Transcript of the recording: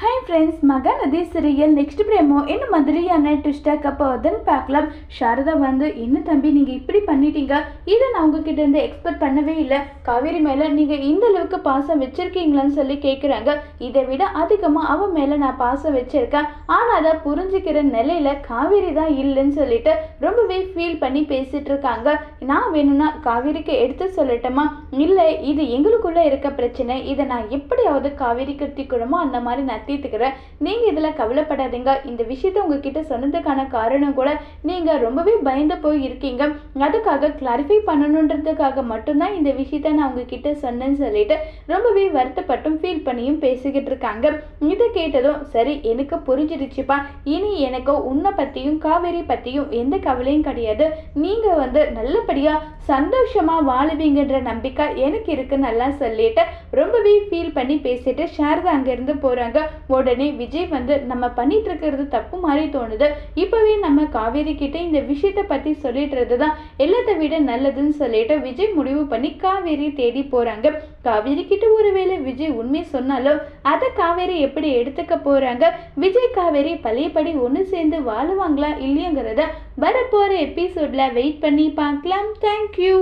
Hi friends Mahanadhi serial next promo என்ன மாதிரியான ட்விஸ்டாக போகுதுன்னு பார்க்கலாம். சாரதா வந்து என்ன தம்பி நீங்கள் இப்படி பண்ணிட்டீங்க? இதை நான் உங்ககிட்ட இருந்து எக்ஸ்பெக்ட் பண்ணவே இல்லை. காவேரி மேலே நீங்கள் இந்த அளவுக்கு பாசம் வச்சுருக்கீங்களான்னு சொல்லி கேட்குறாங்க இதை விட அதிகமாக அவன் மேலே நான் பாசம் வச்சுருக்கேன். ஆனால் அதை புரிஞ்சுக்கிற நிலையில் காவேரி தான் இல்லைன்னு சொல்லிட்டு ரொம்பவே ஃபீல் பண்ணி பேசிகிட்டு இருக்காங்க. நான் வேணும்னா காவேரிக்கு எடுத்து சொல்லட்டுமா? இல்லை இது எங்களுக்குள்ளே இருக்க பிரச்சனை. இதை நான் எப்படியாவது காவேரி தீக்கணுமோ அந்த மாதிரி நான் தீர்த்துக்கிறேன் நீங்கள் இதில் கவலைப்படாதீங்க. இந்த விஷயத்த உங்ககிட்ட சொன்னதுக்கான காரணம் கூட நீங்கள் ரொம்பவே பயந்து போய் இருக்கீங்க அதுக்காக கிளாரிஃபை பண்ணணுன்றதுக்காக மட்டும்தான் இந்த விஷயத்த நான் உங்ககிட்ட சொன்னேன்னு சொல்லிட்டு ரொம்பவே வருத்தப்பட்டும் ஃபீல் பண்ணியும் பேசிக்கிட்டு இருக்காங்க. இதை கேட்டதும் சரி எனக்கு புரிஞ்சிருச்சுப்பா. இனி எனக்கு உன்னை பற்றியும் காவேரி பற்றியும் எந்த கவலையும் கிடையாது. நீங்கள் வந்து நல்லபடியாக சந்தோஷமாக வாழுவீங்கன்ற நம்பிக்கை எனக்கு இருக்குன்னு நல்லா சொல்லிட்டு ரொம்பவே ஃபீல் பண்ணி பேசிட்டு சாரதா அங்கேருந்து போகிறாங்க உடனே விஜய் வந்து நம்ம பண்ணிட்டு இருக்கிறது தப்பு மாதிரி தோணுது. இப்போவே நம்ம காவேரி கிட்ட இந்த விஷயத்தை பற்றி சொல்லிடுறது தான். எல்லாத்தை விட நல்லதுன்னு சொல்லிட்டு விஜய் முடிவு பண்ணி காவேரி தேடி போகிறாங்க காவேரி கிட்ட ஒருவேளை விஜய் உண்மை சொன்னாலும் அதை காவேரி எப்படி எடுத்துக்க போகிறாங்க விஜய் காவேரி பழையபடி ஒன்று சேர்ந்து வாழுவாங்களா இல்லையங்கிறத வரப்போகிற எபிசோடில் வெயிட் பண்ணி பார்க்கலாம். தேங்க்யூ